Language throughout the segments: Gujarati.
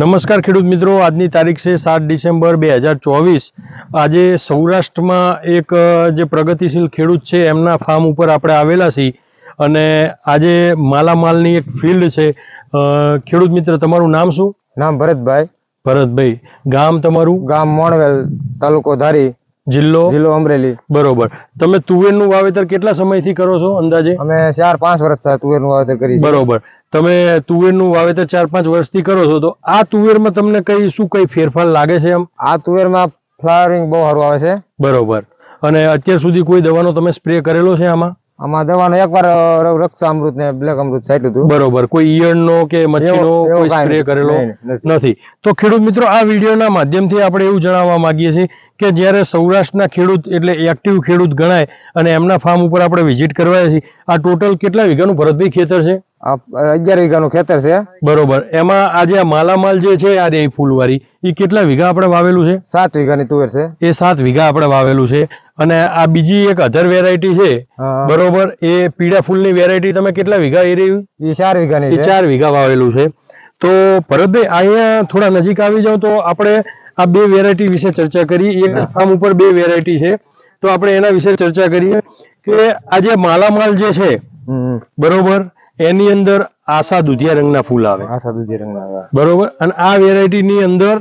નમસ્કાર ખેડૂત મિત્રો આજની તારીખ છે સાત ડિસેમ્બર બે હજાર ચોવીસ. આજે સૌરાષ્ટ્રમાં એક જે પ્રગતિશીલ ખેડૂત છે એમના ફાર્મ ઉપર આપણે આવેલા છીએ અને આજે માલામાલની એક ફિલ્ડ છે. ખેડૂત મિત્ર તમારું નામ શું? નામ ભરતભાઈ. ભરતભાઈ. ગામ તમારું? ગામ મોણવેલ તાલુકો ધારી. જિલ્લો? જિલ્લો અમરેલી. બરોબર. તમે તુવેરનું વાવેતર કેટલા સમયથી કરો છો અંદાજે? અમે ચાર પાંચ વર્ષ તુવેરનું વાવેતર કરી બરોબર. તમે તુવેરનું વાવેતર ચાર પાંચ વર્ષથી કરો છો તો આ તુવેરમાં તમને કઈ શું કઈ ફેરફાર લાગે છે એમ? આ તુવેરમાં ફ્લાવરિંગ બહુ સારું આવે છે. બરોબર. અને અત્યાર સુધી કોઈ દવાનો તમે સ્પ્રે કરેલો છે આમાં? આમાં દવાનો એકવાર રક્ષા અમૃત ને બ્લેક અમૃત છાંટ્યું હતું. બરોબર કોઈ ઈયળનો કે મચ્છીનો કોઈ સ્પ્રે કરેલો નથી. તો ખેડૂત મિત્રો આ વિડીયોના માધ્યમથી આપણે એવું જણાવવા માંગીએ છીએ કે જ્યારે સૌરાષ્ટ્રના ખેડૂત એટલે એક્ટિવ ખેડૂત ગણાય અને એમના ફાર્મ ઉપર આપણે વિઝિટ કરવા છીએ આ ટોટલ કેટલા વીઘાનું ભરતભાઈ ખેતર છે? અગિયાર વીઘાનું ખેતર છે. બરોબર. એમાં આજે આ માલામાલ જે છે આ રે ફૂલવાળી એ કેટલા વીઘા આપણે વાવેલું છે? સાત વીઘાની તુવેર છે. એ સાત વીઘા આપણે વાવેલું છે. અને આ બીજી એક અધર વેરાયટી છે. બરોબર. એ પીળા ફૂલની વેરાયટી તમે કેટલા વીઘા એ રહી એ ચાર વીઘાની એ ચાર વીઘા વાવેલું છે. તો ભરતભાઈ અહીંયા થોડા નજીક આવી જાવ તો આપણે આ બે વેરાયટી વિશે ચર્ચા કરી. એક ફાર્મ ઉપર બે વેરાયટી છે. તો આપણે એના વિશે ચર્ચા કરીએ કે આ જે માલામાલ જે છે બરોબર એની અંદર આશા દુધિયા રંગના ફૂલ આવે. આશા દુધિયા રંગના આવે. બરોબર? અને આ વેરાયટી ની અંદર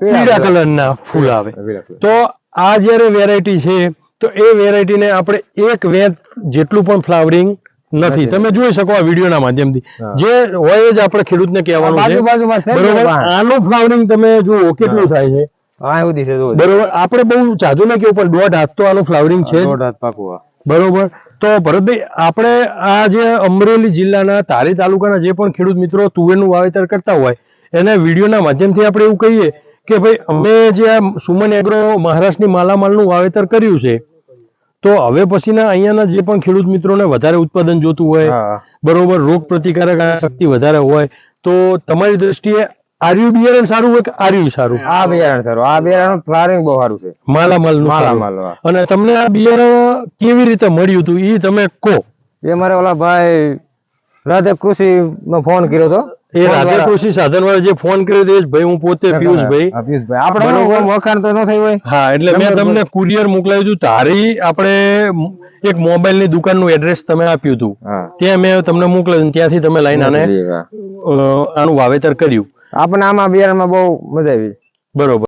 પીળા કલર. કલરના ફૂલ આવે. તો આ જ્યારે વેરાયટી છે તો એ વેરાયટીને આપણે એક વેત જેટલું પણ ફ્લાવરિંગ નથી. તમે જોઈ શકો આ વિડીયોના માધ્યમથી. જે હોય જ આપણે ખેડૂતને ને કહેવાનું છે. બરોબર? આનું ફ્લાવરિંગ તમે જુઓ કેટલું થાય છે. બરોબર? આપણે બહુ ચાજો ના કેવું પણ દોઢ હાથ તો આનું ફ્લાવરિંગ છે દોઢ હાથ પાકું બરોબર? તો ભરતભાઈ આપણે આ જે અમરેલી જિલ્લાના તારી તાલુકાના જે પણ ખેડૂત મિત્રો તુવેરનું વાવેતર કરતા હોય એને વિડીયોના માધ્યમથી આપણે એવું કહીએ કે ભાઈ અમે જે આ સુમન એગ્રો મહારાષ્ટ્રની માલામાલનું વાવેતર કર્યું છે તો હવે પછીના અહીંયાના જે પણ ખેડૂત મિત્રોને વધારે ઉત્પાદન જોતું હોય બરોબર રોગ પ્રતિકારક શક્તિ વધારે હોય તો તમારી દ્રષ્ટિએ આર્યુ બિયારણ સારું હોય કે આર્યુ સારું? આ બિયારણ સારું. આ બિયારણ ફ્લાવરિંગ બહુ સારું છે. માલામાલનું સારું. માલામાલ અને તમને આ બિયારણ કેવી રીતે મળ્યું હતું? એ તમે કહો. એ મારે ઓલા ભાઈ રાધે કૃષિ નો ફોન કર્યો હતો. એ રાધે કૃષિ સાધન વાળા જે ફોન કર્યો તે જ ભાઈ હું પોતે પિયુષભાઈ. ભાઈ પિયુષભાઈ. આપણે. વખાણ તો ન થયું હોય. હા એટલે મેં તમને કુરિયર મોકલાવ્યું હતું. તારી આપણે એક મોબાઈલની દુકાનનું એડ્રેસ તમે આપ્યું હતું. ત્યાં મેં તમને મોકલાવ્યું ત્યાંથી તમે લઈને આને આનું વાવેતર કર્યું. આપણને આમાં બિયારણમાં બહુ મજા આવી. બરોબર.